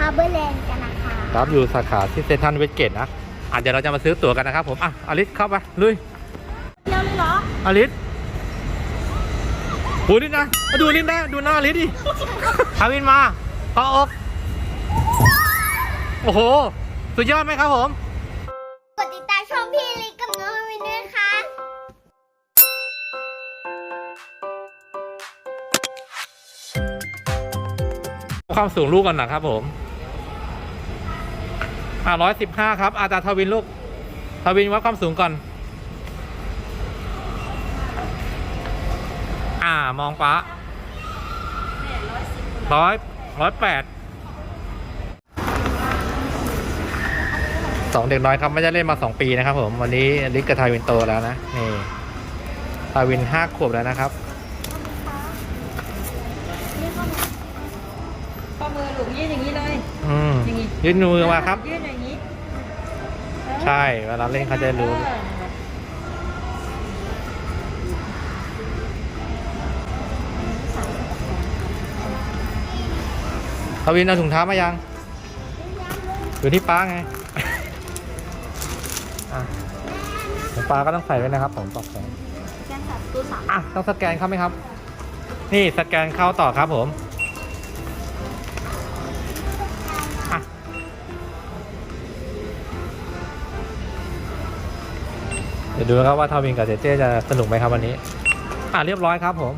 ฮาร์เบอร์แลนด์กันนะคะครับอยู่สาขาที่เซนทรัลเวสเกตนะอะเดี๋ยวเราจะมาซื้อตั๋วกันนะครับผมอะอลิสเข้าไปลุยเที่ยวเลยเหรออลิสโอ้ยนี่นะมาดูลินนะดูหน้าอลิสดิทาวินมาต่ออกโอ้โห สุดยอดไหมครับผม กดติดตามช่องพี่ลิกกับน้องวินด้วยค่ะ ความสูงลูกกันนะครับผม อ่าร้อยสิบห้าครับ อาจารย์ทวินลูก ทวินวัดความสูงก่อน อ่ามองป้าร้อยร้อยแปดสองเด็กน้อยครับไม่ได้เล่นมาสองปีนะครับผมวันนี้ลิกกับทาวินโตแล้วนะนี่ทาวินห้าขวบแล้วนะครับ ย่างงี้ยืนมือมาครับ ยื่นอย่างนี้ใช่เวลาเล่นเขาจะรู้เออทวินเอาถุงเท้ามายังอยู่ที่ป้าไงอะของป้าก็ต้องใส่ไว้นะครับผมตอกแสงแกนสับตัวสามอะต้องสแกนเข้าไหมครับ นี่สแกนเข้าต่อครับผม ดี๋ยวดูนะครับว่าทวินกับเจเจจะสนุกไหมครับวันนี้ อะเรียบร้อยครับผม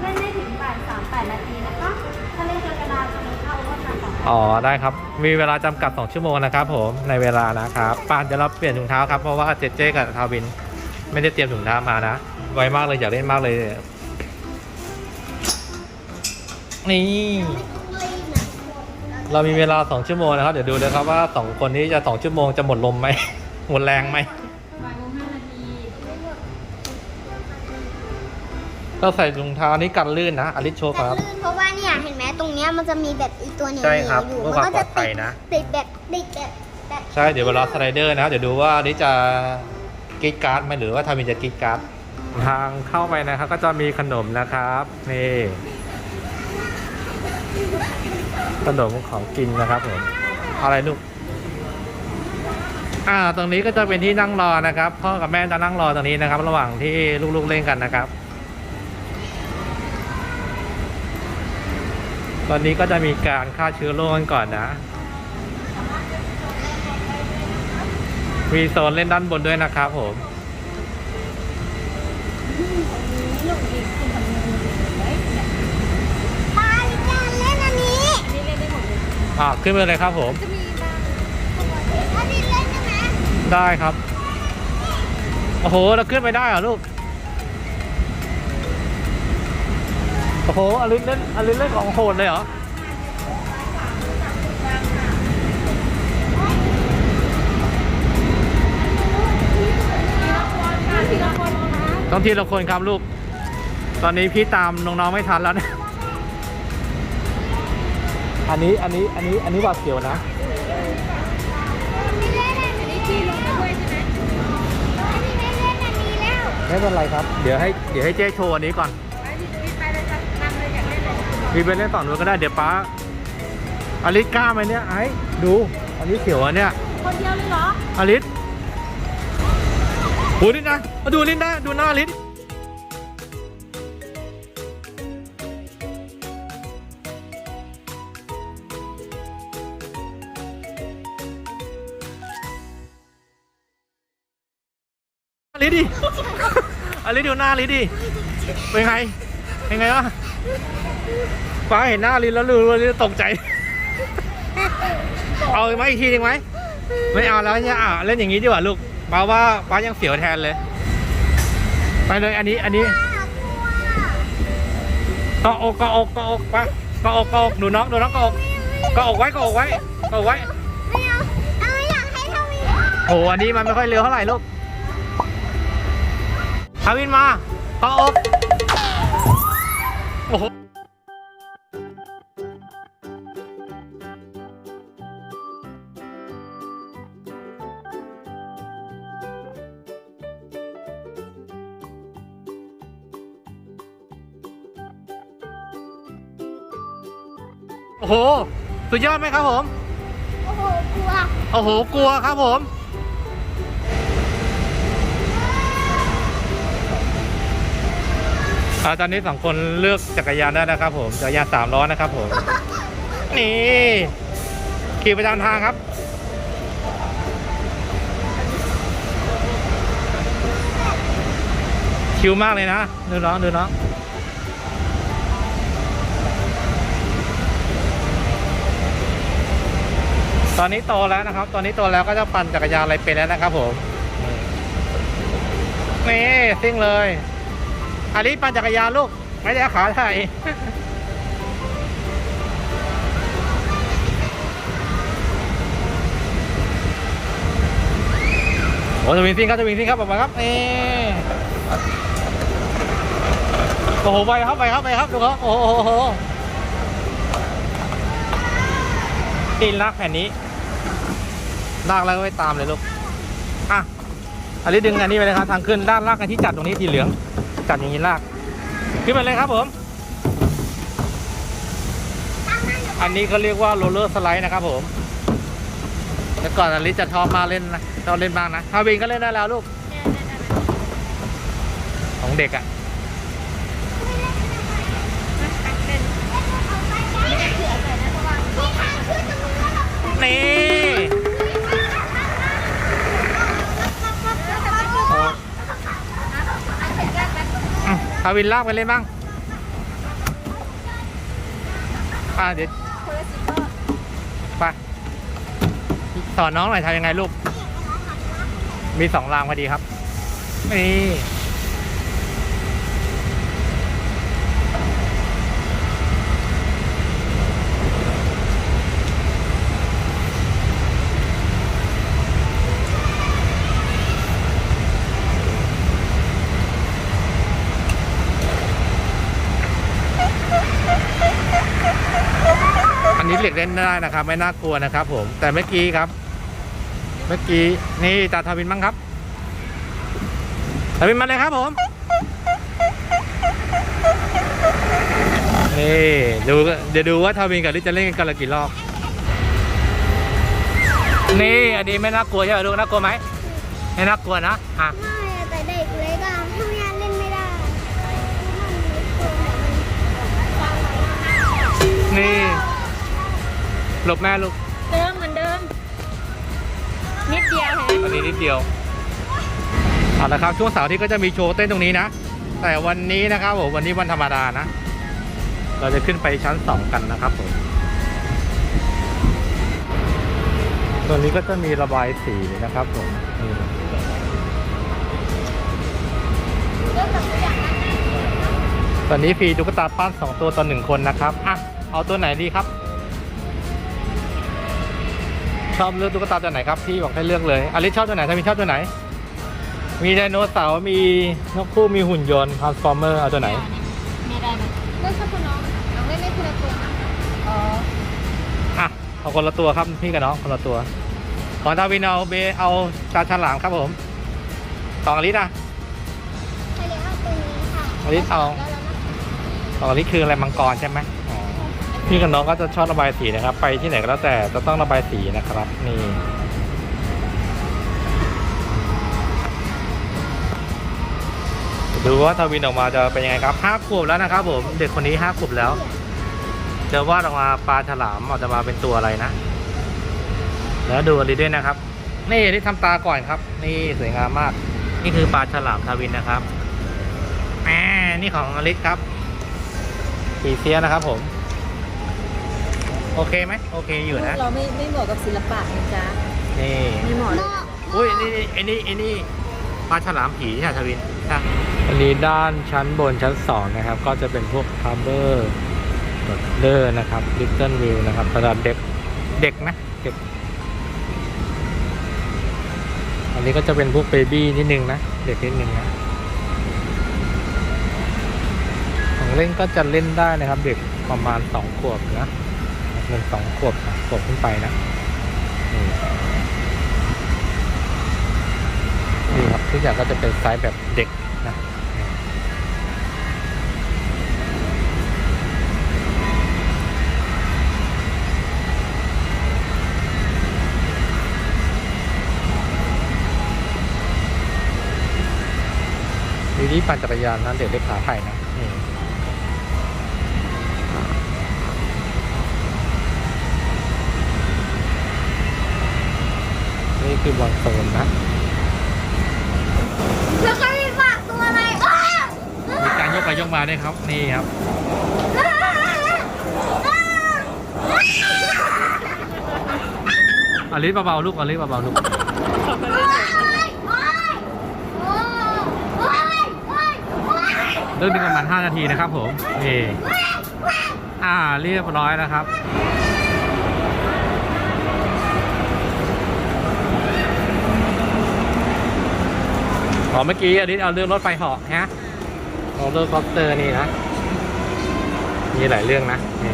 เล่นได้ถึงบ่ายสามแปดนาทีนะคะถ้าเล่นเจอกระดาษจะมีเข้าว่าทางต่ออ๋อได้ครับ มีเวลาจำกัด 2 ชั่วโมงนะครับผมในเวลานะครับป่านเดี๋ยวเราเปลี่ยนถุงเท้าครับเพราะว่าเจเจกับทาวิน ไม่ได้เตรียมถุงเท้ามานะ ไวมากเลยอยากเล่นมากเลย นี่ เรามีเวลา 2 ชั่วโมงนะครับ เดี๋ยวดูเลยครับว่า 2 คนนี้จะ 2 ชั่วโมงจะหมดลมไหม หมดแรงไหมบ่ายโมงห้านาทีเราใส่ถุงเท้านี้กันลื่นนะอลิสโชว์แต่ครับลื่นเพราะว่าเนี่ยเห็นไหมตรงเนี้ยมันจะมีแบบอีกตัวเหนียวใช่ครับอยู่เพื่อมัความก็จะปลอดภัยนะ ติดแบบติดแบบแบบใช่เดี๋ยวเวลาสไลเดอร์นะ เดี๋ยวดูว่าอลิสจะกรีดการ์ดไหมหรือว่าทาวินจะกรีดการ์ดทางเข้าไปนะครับก็จะมีขนมนะครับนี่ขนมของกินนะครับผมอะไรลูก อ่าตรงนี้ก็จะเป็นที่นั่งรอนะครับ พ่อกับแม่จะนั่งรอตรงนี้นะครับ ระหว่างที่ลูกๆเล่นกันนะครับ ตอนนี้ก็จะมีการฆ่าเชื้อโรคกันก่อนนะ มีโซนเล่นด้านบนด้วยนะครับผมปลาลิกาเล่นอันนี้นี่เล่นได้หมดเลยอ่าขึ้นไปเลยครับผม จะมีมาอันนี้เล่นได้ไหม ได้ครับ โอ้โห เราขึ้นไปได้เหรอลูก โอ้โหอลินเล่นอลินเล่นของโหดเลยเหรอ ต้องทีละคนครับลูก ตอนนี้พี่ตามน้องๆไม่ทันแล้วนะ อันนี้อันนี้อันนี้อันนี้หวาดเสียวนะ ไม่เป็นไรครับ เดี๋ยวให้เดี๋ยวให้เจ๊โชว์อันนี้ก่อนไปดิดิไปเลยจ้ะนำเลยอยากเล่นเลยมีไปเล่นฝั่งนู้นก็ได้เดี๋ยวป้าอลิสกล้าไหมเนี่ยไอ้ดูอันนี้เสียวอันเนี้ยคนเดียวเลยเหรออลิสโหลินนะมาดูลินนะดูหน้าลิสอลิสดิอ ลิสดูหน้าลิสดิ เป็นไง เป็นไงวะฟ้าเห็นหน้าลินแล้วรู้ลินตกใจ เอาอีกไหมอีกทีหนึงไหม ไม่เอาแล้วเนี่ยอะเล่นอย่างนี้ดีกว่าลูกป้าว่าป้ายังเสียวแทนเลย ไปเลยอันนี้ อันนี้เกาะอกเกาะอกเกาะอกป้าเกาะอกเกาะอกหนูน้องหนูน้องเกาะอกเกาะอกไว้เกาะอกไว้เกาะอกไว้ ไม่เอา เอาไม่อยากให้ทวีโอ้อันนี้มันไม่ค่อยเร็วเท่าไหร่ลูก ทาวินมาเกาะอกโอ้โหโอ้โห สุดยอดไหมครับผม โอ้โห กลัว โอ้โห กลัวครับผม อ่าตอนนี้สองคนเลือกจักรยานได้นะครับผมจักรยานสามล้อนะครับผมนี่ขี่ประจำทางครับ ชิวมากเลยนะดูน้องดูน้องตอนนี้โตแล้วนะครับ ตอนนี้โตแล้วก็จะปั่นจักรยานอะไรเป็นแล้วนะครับผมนี่ซิ่งเลย อันนี้ปั่นจักรยานลูก ไม่ได้เอาขาไทยโอ้จะวิ่งซิ่งครับจะวิ่งซิ่งครับออกมาครับนี่โอ้โหไปครับไปครับไปครับดูครับโอ้โหตีนลากแผ่นนี้ลากแล้วก็ไปตามเลยลูกอะอันนี้ดึงอันนี้ไปเลยครับทางขึ้นด้านลากกันที่จัดตรงนี้ทีเหลือง จัดอย่างนี้ลาก ขึ้นไปเลยครับผม อันนี้เขาเรียกว่าโรลเลอร์สไลด์นะครับผมแต่ก่อนอลิซจะชอบมาเล่นนะชอบเล่นบ้างนะฮาวินก็เล่นได้แล้วลูก ของเด็กอะ่ะนี่ เอาวินลากไปเล่นบ้าง อะเดี๋ยวไปสอนน้องหน่อยทำยังไงลูก มีสองรางพอดีครับ นี่ อันนี้เด็กเล่นได้นะครับ ไม่น่ากลัวนะครับ ผมแต่เมื่อกี้ครับ เมื่อกี้นี่ตาทวินบ้างครับทวินมาเลยครับผมนี่ดูเดี๋ยวดูว่าทวินกับลิซจะเล่นกันละกี่รอบนี่อันนี้ไม่น่ากลัวใช่ไหมลูกน่ากลัวไหมไม่น่ากลัวนะอะไม่แต่เด็กเล็กอะทำงานเล่นไม่ได้นี่ หลบแม่ลูกเดิมเหมือนเดิม นิดเดียวเห็นไหมอันนี้นิดเดียวเอาละครับช่วงเสาร์ที่ก็จะมีโชว์เต้นตรงนี้นะ แต่วันนี้นะครับผมวันนี้วันธรรมดานะ เราจะขึ้นไปชั้นสองกันนะครับผมตัวนี้ก็จะมีระบายสีนะครับผมนี่ตอนนี้ฟรีตุ๊กตาปั้นสองตัวต่อหนึ่งคนนะครับอะเอาตัวไหนดีครับ อบเลือกตุ๊กตาตัวไหนครับพี่บอกให้เลือกเลยอลิซชอบตัวไหนถ้ามีชอบตัวไหน มีไดโนเสาร์มีนกคู่มีหุ่นยนต์ทรานส์ฟอร์เมอร์เอาตัวไหนมีได้ไหมเลือกชอบคุณน้องน้องเล่นไม่คนละตัวนะอ๋ออะเอาคนละตัวครับพี่กับน้องคนละตัว ของทาวินเอาเบเอาตาฉลามครับผมสองอลิซอะใครเลี้ยงเอาตัวนี้ค่ะอลิซเอาแล้วแล้วนะสองอลิซคืออะไรมังกรใช่ไหมอ๋อ พี่กับน้องก็จะชอบระบายสีนะครับ ไปที่ไหนก็แล้วแต่จะต้องระบายสีนะครับ นี่ดูว่าทวินออกมาจะเป็นยังไงครับห้าขวบแล้วนะครับผมเด็กคนนี้ห้าขวบแล้วจะวาดออกมาปลาฉลามออกจะมาเป็นตัวอะไรนะ แล้วดูอลิด้วยนะครับ นี่อลิซทำตาก่อนครับ นี่สวยงามมาก นี่คือปลาฉลามทวินนะครับแหมนี่ของอลิซครับปีเซียนะครับผม โอเคไหมโอเคอยู่นะ เราไม่ไม่เหมาะกับศิลปะนะจ๊ะนี่ไม่เหมาะเลยอุ้ยนี่นี่ไอ้นี่ไอ้นี่ปลาฉลามผีใช่ไหมทวินใช่อันนี้ด้านชั้นบนชั้นสองนะครับ ก็จะเป็นพวกทัมเบอร์เลอร์นะครับลิตเติ้ลวิวนะครับสำหรับเด็กเด็กนะเด็ก อันนี้ก็จะเป็นพวกเบบี้นิดนึงนะ เด็กนิดนึงนะ ของเล่นก็จะเล่นได้นะครับ เด็กประมาณสองขวบนะ มันสองขวบขวบขึ้นไปนะนี่ครับทุกอย่างก็จะเป็นไซส์แบบเด็กนะทีนี้ปั่นจักรยานนั่นเด็กเล็กขาไผ่นะ คือบอลโซนนะแล้วก็มีฝากตัวอะไรอ้าวมีการยกไปยกมาด้วยครับ นี่ครับ อลิสเบาๆลูกอลิสเบาๆลูก เรื่องนี้ประมาณ 5 นาทีนะครับผมนี่อ่าเรียบร้อยนะครับ อ๋อเมื่อกี้อลิสเอาเรื่องรถไฟเหาะฮะโรลเลอร์คอสเตอร์นี่นะ มีหลายเรื่องนะนี่